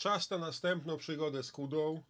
Czas na następną przygodę z kudą.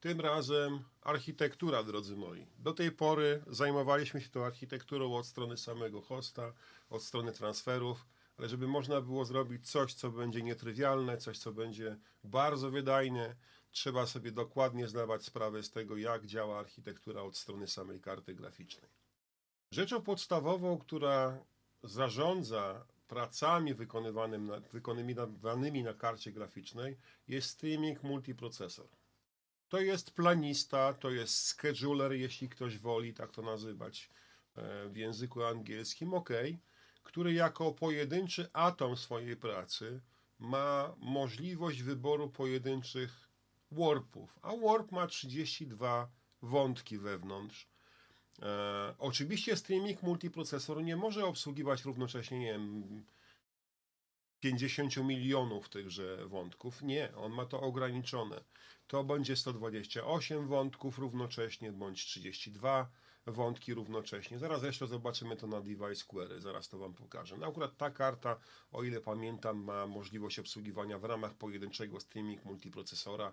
Tym razem architektura, drodzy moi. Do tej pory zajmowaliśmy się tą architekturą od strony samego hosta, od strony transferów, ale żeby można było zrobić coś, co będzie nietrywialne, coś, co będzie bardzo wydajne, trzeba sobie dokładnie zdawać sprawę z tego, jak działa architektura od strony samej karty graficznej. Rzeczą podstawową, która zarządza pracami wykonywanym na, wykonywanymi na karcie graficznej, jest streaming multiprocesor. To jest planista, to jest scheduler, jeśli ktoś woli tak to nazywać e, w języku angielskim, ok, który jako pojedynczy atom swojej pracy ma możliwość wyboru pojedynczych warpów, a warp ma 32 wątki wewnątrz. E, oczywiście streaming multiprocesor nie może obsługiwać równocześnie, nie wiem, 50 milionów tychże wątków. Nie, on ma to ograniczone. To będzie 128 wątków równocześnie, bądź 32 wątki równocześnie. Zaraz zresztą zobaczymy to na device query, zaraz to Wam pokażę. No akurat ta karta, o ile pamiętam, ma możliwość obsługiwania w ramach pojedynczego streaming multiprocesora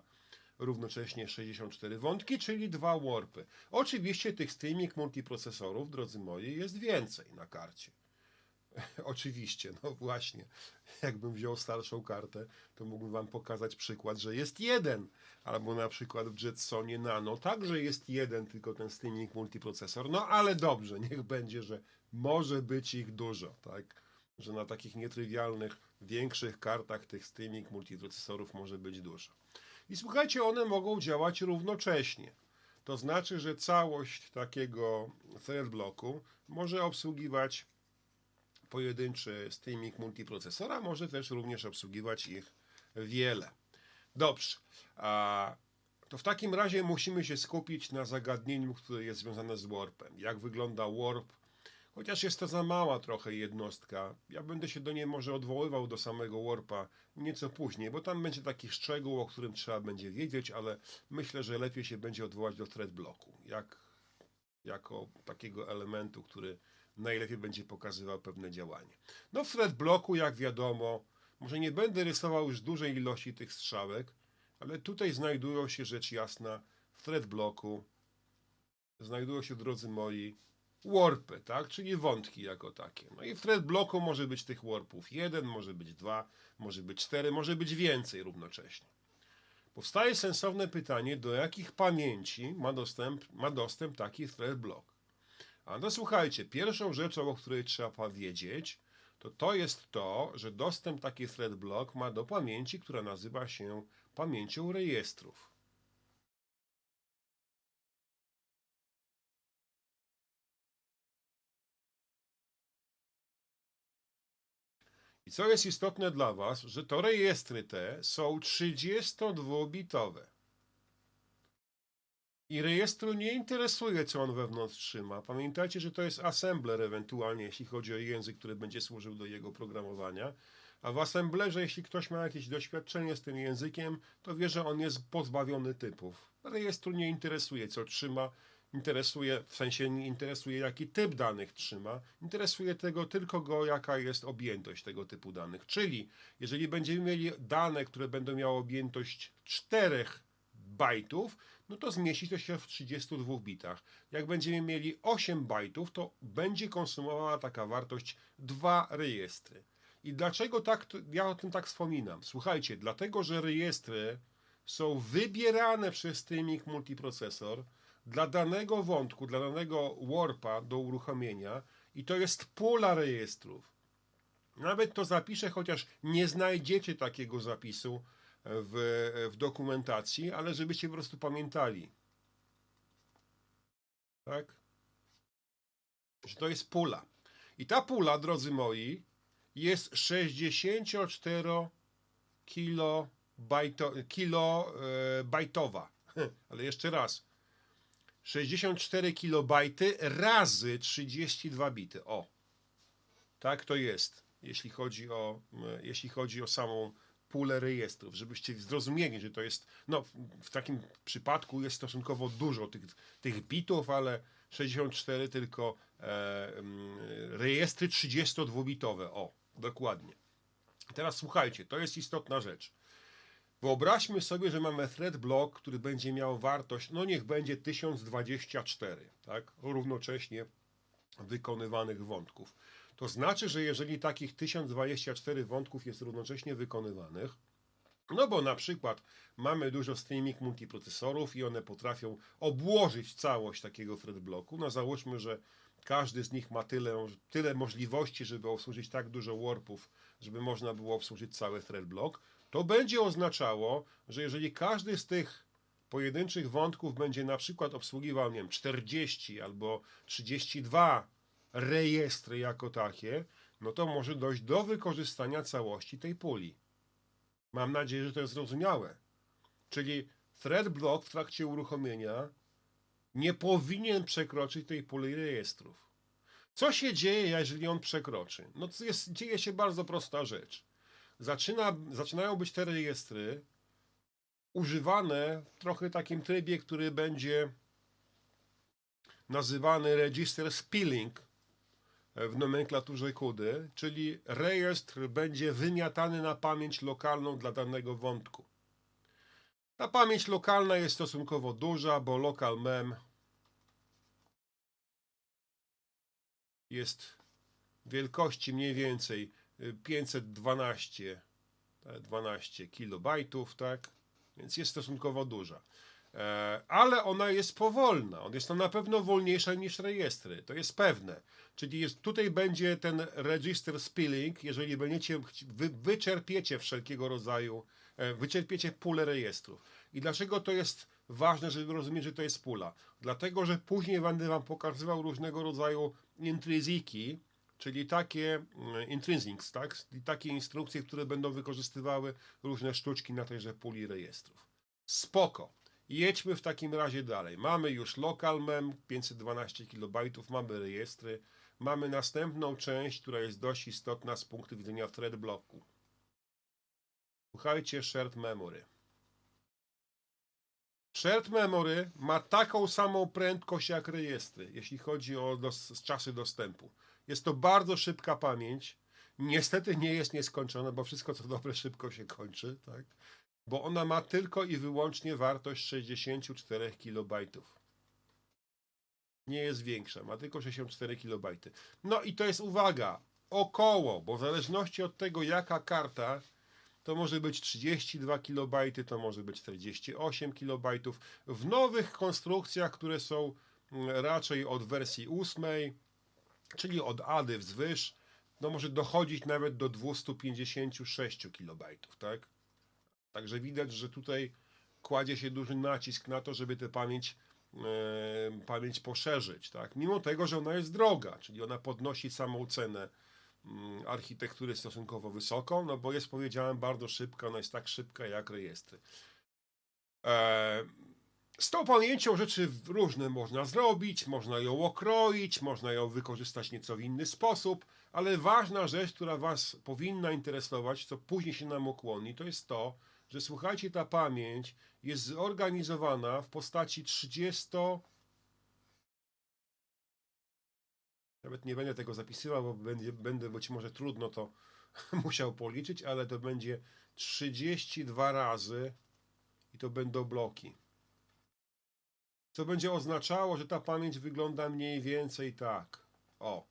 równocześnie 64 wątki, czyli dwa warpy. Oczywiście tych streaming multiprocesorów, drodzy moi, jest więcej na karcie. Oczywiście, no właśnie. Jakbym wziął starszą kartę, to mógłbym Wam pokazać przykład, że jest jeden. Albo na przykład w Jetsonie Nano także jest jeden, tylko ten streaming multiprocesor. No ale dobrze, niech będzie, że może być ich dużo, tak? Że na takich nietrywialnych, większych kartach tych streaming multiprocesorów może być dużo. I słuchajcie, one mogą działać równocześnie. To znaczy, że całość takiego thread bloku może obsługiwać pojedynczy streaming multiprocesora, może też również obsługiwać ich wiele. Dobrze. A to w takim razie musimy się skupić na zagadnieniu, które jest związane z warpem. Jak wygląda warp? Chociaż jest to za mała trochę jednostka, ja będę się do niej może odwoływał do samego warpa nieco później, bo tam będzie taki szczegół, o którym trzeba będzie wiedzieć, ale myślę, że lepiej się będzie odwołać do thread bloku, jak, jako takiego elementu, który najlepiej będzie pokazywał pewne działanie. No w thread bloku, jak wiadomo, może nie będę rysował już dużej ilości tych strzałek, ale tutaj znajdują się rzecz jasna w thread bloku, znajdują się, drodzy moi, warpy, tak? Czyli wątki jako takie. No i w thread bloku może być tych warpów jeden, może być dwa, może być cztery, może być więcej równocześnie. Powstaje sensowne pytanie, do jakich pamięci ma dostęp, ma dostęp taki thread block. A no słuchajcie, pierwszą rzeczą, o której trzeba wiedzieć, to to jest to, że dostęp taki thread block ma do pamięci, która nazywa się pamięcią rejestrów. I co jest istotne dla Was, że to rejestry te są 32-bitowe. I rejestru nie interesuje, co on wewnątrz trzyma. Pamiętajcie, że to jest assembler ewentualnie, jeśli chodzi o język, który będzie służył do jego programowania. A w assemblerze, jeśli ktoś ma jakieś doświadczenie z tym językiem, to wie, że on jest pozbawiony typów. Rejestru nie interesuje, co trzyma, interesuje, w sensie nie interesuje, jaki typ danych trzyma, interesuje tego tylko go, jaka jest objętość tego typu danych. Czyli, jeżeli będziemy mieli dane, które będą miały objętość 4 bajtów, no to zmieści to się w 32 bitach. Jak będziemy mieli 8 bajtów, to będzie konsumowała taka wartość dwa rejestry. I dlaczego tak, ja o tym tak wspominam? Słuchajcie, dlatego, że rejestry są wybierane przez streaming multiprocesor dla danego wątku, dla danego warpa do uruchomienia i to jest pula rejestrów. Nawet to zapiszę, chociaż nie znajdziecie takiego zapisu w, w dokumentacji, ale żebyście po prostu pamiętali. Tak? Że to jest pula. I ta pula, drodzy moi, jest 64 kilo, kilo e, bajtowa. Ale jeszcze raz. 64 kilobajty razy 32 bity. O. Tak to jest, jeśli chodzi o, jeśli chodzi o samą pulę rejestrów, żebyście zrozumieli, że to jest, no w takim przypadku jest stosunkowo dużo tych, tych bitów, ale 64 tylko e, rejestry 32-bitowe, o, dokładnie. Teraz słuchajcie, to jest istotna rzecz. Wyobraźmy sobie, że mamy thread block, który będzie miał wartość, no niech będzie 1024, tak? Równocześnie wykonywanych wątków. To znaczy, że jeżeli takich 1024 wątków jest równocześnie wykonywanych, no bo na przykład mamy dużo streaming multiprocesorów i one potrafią obłożyć całość takiego thread bloku. No załóżmy, że każdy z nich ma tyle, tyle możliwości, żeby obsłużyć tak dużo warpów, żeby można było obsłużyć cały thread block. To będzie oznaczało, że jeżeli każdy z tych pojedynczych wątków będzie na przykład obsługiwał, nie wiem, 40 albo 32 rejestry jako takie, no to może dojść do wykorzystania całości tej puli. Mam nadzieję, że to jest zrozumiałe. Czyli thread block w trakcie uruchomienia nie powinien przekroczyć tej puli rejestrów. Co się dzieje, jeżeli on przekroczy? No jest, dzieje się bardzo prosta rzecz. Zaczyna, zaczynają być te rejestry używane w trochę takim trybie, który będzie nazywany register spilling w nomenklaturze kudy, czyli rejestr będzie wymiatany na pamięć lokalną dla danego wątku. Ta pamięć lokalna jest stosunkowo duża, bo local mem jest wielkości mniej więcej 512 e, 12 kilobajtów, tak? Więc jest stosunkowo duża. E, ale ona jest powolna. On jest na pewno wolniejsza niż rejestry. To jest pewne. Czyli jest, tutaj będzie ten register spilling, jeżeli będziecie, wy, wyczerpiecie wszelkiego rodzaju, e, wyczerpiecie pulę rejestrów. I dlaczego to jest ważne, żeby rozumieć, że to jest pula? Dlatego, że później będę wam pokazywał różnego rodzaju intryziki, czyli takie mm, intrinsics, tak? Takie instrukcje, które będą wykorzystywały różne sztuczki na tejże puli rejestrów. Spoko. Jedźmy w takim razie dalej. Mamy już local mem 512 KB, mamy rejestry, mamy następną część, która jest dość istotna z punktu widzenia thread bloku. Słuchajcie, shared memory. Shared memory ma taką samą prędkość jak rejestry, jeśli chodzi o dos- czasy dostępu. Jest to bardzo szybka pamięć. Niestety nie jest nieskończona, bo wszystko co dobre szybko się kończy, tak? Bo ona ma tylko i wyłącznie wartość 64 KB. Nie jest większa, ma tylko 64 KB. No i to jest uwaga, około, bo w zależności od tego jaka karta, to może być 32 KB, to może być 48 KB. W nowych konstrukcjach, które są mm, raczej od wersji 8, czyli od ADY wzwyż, no może dochodzić nawet do 256 KB, tak? Także widać, że tutaj kładzie się duży nacisk na to, żeby tę pamięć, e, pamięć poszerzyć, tak? Mimo tego, że ona jest droga, czyli ona podnosi samą cenę mm, architektury stosunkowo wysoką, no bo jest, powiedziałem, bardzo szybka, ona jest tak szybka jak rejestry. E, z tą pamięcią rzeczy różne można zrobić, można ją okroić, można ją wykorzystać nieco w inny sposób, ale ważna rzecz, która Was powinna interesować, co później się nam ukłoni, to jest to, że słuchajcie, ta pamięć jest zorganizowana w postaci 30. Nawet nie będę tego zapisywał, bo będzie, będę być może trudno to musiał policzyć, ale to będzie 32 razy i to będą bloki. Co będzie oznaczało, że ta pamięć wygląda mniej więcej tak. O.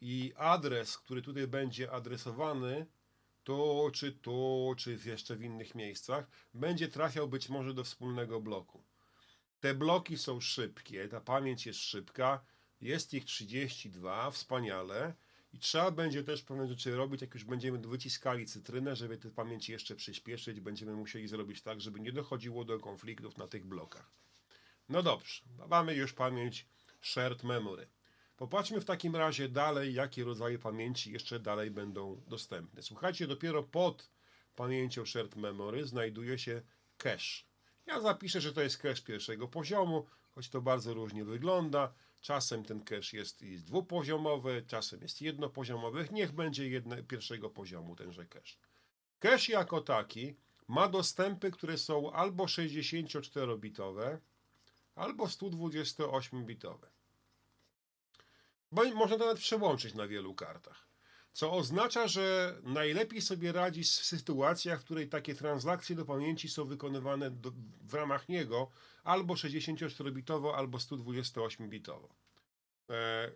I adres, który tutaj będzie adresowany, tu, czy tu, czy jeszcze w innych miejscach, będzie trafiał być może do wspólnego bloku. Te bloki są szybkie, ta pamięć jest szybka, jest ich 32, wspaniale. I trzeba będzie też pewne rzeczy robić, jak już będziemy wyciskali cytrynę, żeby tę pamięć jeszcze przyspieszyć, będziemy musieli zrobić tak, żeby nie dochodziło do konfliktów na tych blokach. No dobrze, mamy już pamięć shared memory. Popatrzmy w takim razie dalej, jakie rodzaje pamięci jeszcze dalej będą dostępne. Słuchajcie, dopiero pod pamięcią shared memory znajduje się cache. Ja zapiszę, że to jest cache pierwszego poziomu, choć to bardzo różnie wygląda. Czasem ten cache jest, jest dwupoziomowy, czasem jest jednopoziomowy. Niech będzie jedne, pierwszego poziomu tenże cache. Cache jako taki ma dostępy, które są albo 64-bitowe, albo 128-bitowe. Bo można to nawet przełączyć na wielu kartach. Co oznacza, że najlepiej sobie radzi w sytuacjach, w której takie transakcje do pamięci są wykonywane do, w ramach niego albo 64-bitowo, albo 128-bitowo. E,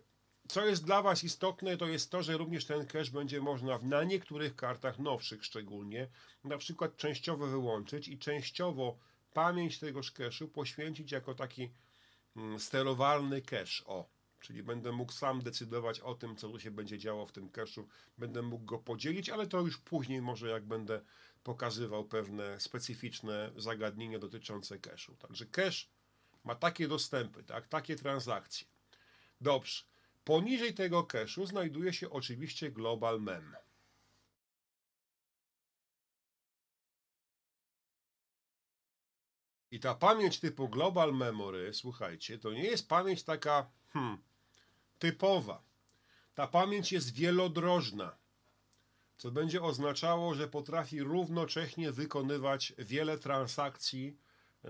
Co jest dla Was istotne, to jest to, że również ten cache będzie można na niektórych kartach nowszych szczególnie, na przykład częściowo wyłączyć i częściowo pamięć tegoż cache'u poświęcić jako taki mm, sterowalny cache. O, czyli będę mógł sam decydować o tym, co tu się będzie działo w tym cache'u, będę mógł go podzielić, ale to już później może jak będę pokazywał pewne specyficzne zagadnienia dotyczące cache'u. Także cache ma takie dostępy, tak, takie transakcje. Dobrze. Poniżej tego cache'u znajduje się oczywiście global mem. I ta pamięć typu global memory, słuchajcie, to nie jest pamięć taka hmm, typowa. Ta pamięć jest wielodrożna, co będzie oznaczało, że potrafi równocześnie wykonywać wiele transakcji e,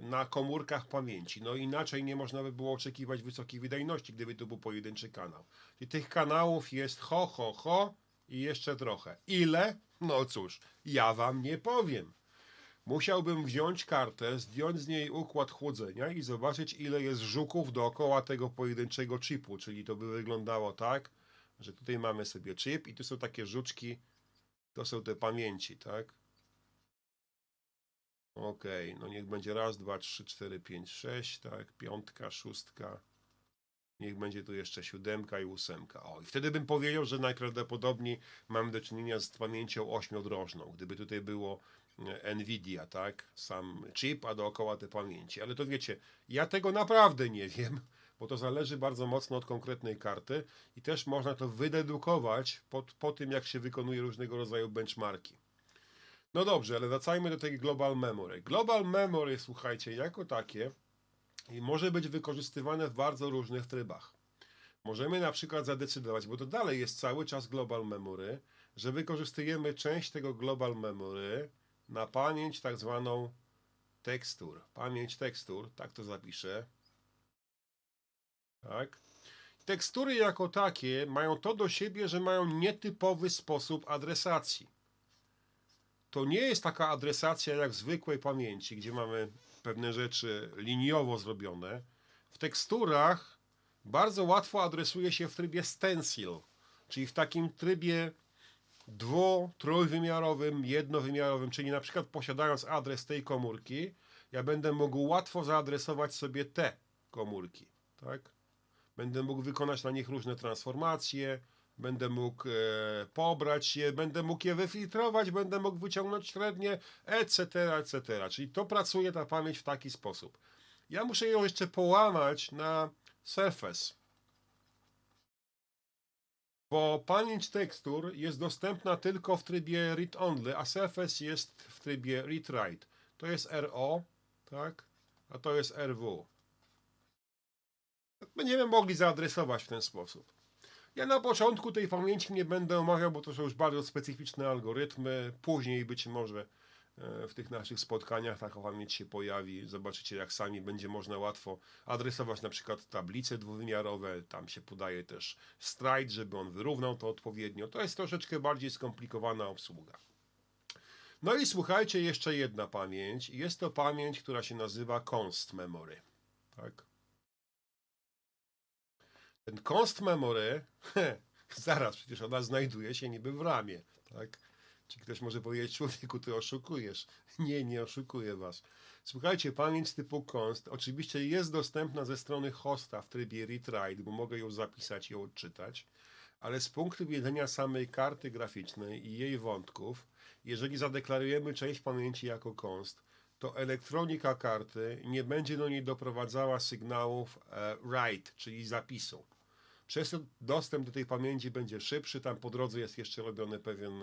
na komórkach pamięci. No inaczej nie można by było oczekiwać wysokiej wydajności, gdyby to był pojedynczy kanał. I tych kanałów jest ho, ho, ho i jeszcze trochę. Ile? No cóż, ja wam nie powiem. Musiałbym wziąć kartę, zdjąć z niej układ chłodzenia i zobaczyć, ile jest żuków dookoła tego pojedynczego chipu. Czyli to by wyglądało tak, że tutaj mamy sobie chip i tu są takie żuczki, to są te pamięci, tak? Okej, no niech będzie raz, dwa, trzy, cztery, pięć, sześć, tak? Piątka, szóstka. Niech będzie tu jeszcze siódemka i ósemka. O, i wtedy bym powiedział, że najprawdopodobniej mamy do czynienia z pamięcią ośmiodrożną. Gdyby tutaj było Nvidia, tak? Sam chip, a dookoła te pamięci. Ale to wiecie, ja tego naprawdę nie wiem, bo to zależy bardzo mocno od konkretnej karty i też można to wydedukować po, po tym, jak się wykonuje różnego rodzaju benchmarki. No dobrze, ale wracajmy do tej Global Memory. Global Memory, słuchajcie, jako takie może być wykorzystywane w bardzo różnych trybach. Możemy na przykład zadecydować, bo to dalej jest cały czas Global Memory, że wykorzystujemy część tego Global Memory na pamięć tak zwaną tekstur. Pamięć tekstur, tak to zapiszę. Tak. Tekstury jako takie mają to do siebie, że mają nietypowy sposób adresacji. To nie jest taka adresacja jak w zwykłej pamięci, gdzie mamy pewne rzeczy liniowo zrobione. W teksturach bardzo łatwo adresuje się w trybie stencil, czyli w takim trybie dwu, trójwymiarowym, jednowymiarowym, czyli na przykład posiadając adres tej komórki, ja będę mógł łatwo zaadresować sobie te komórki, tak? Będę mógł wykonać na nich różne transformacje, będę mógł e, pobrać je, będę mógł je wyfiltrować, będę mógł wyciągnąć średnie, etc., etc. Czyli to pracuje ta pamięć w taki sposób. Ja muszę ją jeszcze połamać na surface. Bo pamięć tekstur jest dostępna tylko w trybie read-only, a surface jest w trybie read-write. To jest RO, tak? A to jest RW. Będziemy mogli zaadresować w ten sposób. Ja na początku tej pamięci nie będę omawiał, bo to są już bardzo specyficzne algorytmy. Później być może w tych naszych spotkaniach taka pamięć się pojawi. Zobaczycie, jak sami będzie można łatwo adresować na przykład tablice dwuwymiarowe. Tam się podaje też stride, żeby on wyrównał to odpowiednio. To jest troszeczkę bardziej skomplikowana obsługa. No i słuchajcie, jeszcze jedna pamięć. Jest to pamięć, która się nazywa const memory. Tak? Ten const memory, zaraz, przecież ona znajduje się niby w ramie, tak? Czy ktoś może powiedzieć, człowieku, ty oszukujesz? Nie, nie oszukuję was. Słuchajcie, pamięć typu const oczywiście jest dostępna ze strony hosta w trybie read-write, bo mogę ją zapisać i ją odczytać, ale z punktu widzenia samej karty graficznej i jej wątków, jeżeli zadeklarujemy część pamięci jako const, to elektronika karty nie będzie do niej doprowadzała sygnałów e, write, czyli zapisu. Przez to dostęp do tej pamięci będzie szybszy. Tam po drodze jest jeszcze robiona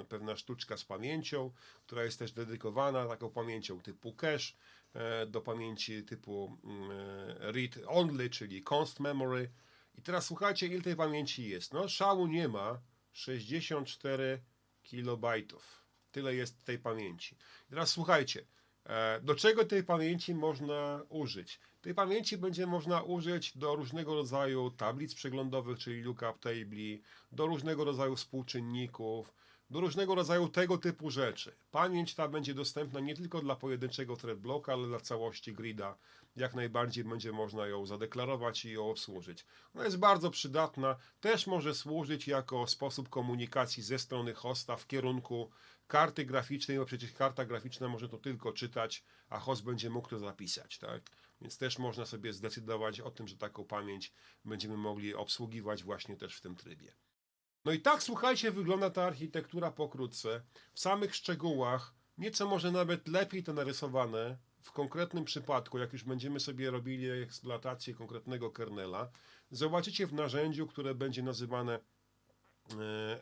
pewna sztuczka z pamięcią, która jest też dedykowana taką pamięcią typu cache, e, do pamięci typu mm, e, read only, czyli const memory. I teraz słuchajcie, ile tej pamięci jest. No, szału nie ma. 64 kilobajtów. Tyle jest tej pamięci. I teraz słuchajcie. E, Do czego tej pamięci można użyć? Tej pamięci będzie można użyć do różnego rodzaju tablic przeglądowych, czyli lookup tabli, do różnego rodzaju współczynników, do różnego rodzaju tego typu rzeczy. Pamięć ta będzie dostępna nie tylko dla pojedynczego thread blocka, ale dla całości grida. Jak najbardziej będzie można ją zadeklarować i ją obsłużyć. Ona jest bardzo przydatna, też może służyć jako sposób komunikacji ze strony hosta w kierunku karty graficznej, bo przecież karta graficzna może to tylko czytać, a host będzie mógł to zapisać, tak? Więc też można sobie zdecydować o tym, że taką pamięć będziemy mogli obsługiwać właśnie też w tym trybie. No i tak, słuchajcie, wygląda ta architektura pokrótce. W samych szczegółach, nieco może nawet lepiej to narysowane w konkretnym przypadku, jak już będziemy sobie robili eksploatację konkretnego kernela, zobaczycie w narzędziu, które będzie nazywane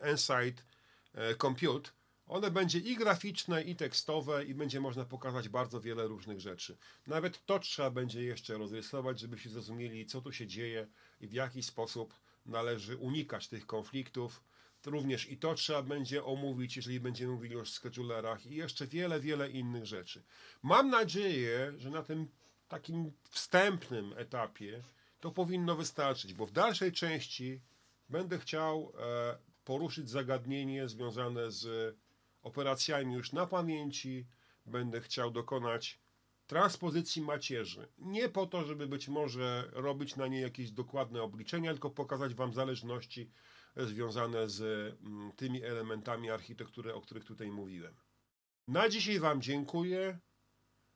e, Insight e, Compute. One będzie i graficzne, i tekstowe, i będzie można pokazać bardzo wiele różnych rzeczy. Nawet to trzeba będzie jeszcze rozrysować, żebyście zrozumieli, co tu się dzieje i w jaki sposób należy unikać tych konfliktów. To Również i to trzeba będzie omówić, jeżeli będziemy mówili o schedulerach i jeszcze wiele, wiele innych rzeczy. Mam nadzieję, że na tym takim wstępnym etapie to powinno wystarczyć, bo w dalszej części będę chciał e, poruszyć zagadnienie związane z operacjami już na pamięci. Będę chciał dokonać transpozycji macierzy. Nie po to, żeby być może robić na niej jakieś dokładne obliczenia, tylko pokazać Wam zależności e, związane z mm, tymi elementami architektury, o których tutaj mówiłem. Na dzisiaj Wam dziękuję.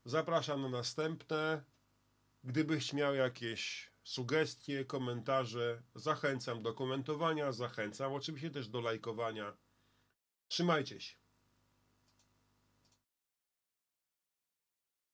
Zapraszam na następne. Gdybyś miał jakieś sugestie, komentarze, zachęcam do komentowania, zachęcam oczywiście też do lajkowania. Trzymajcie się.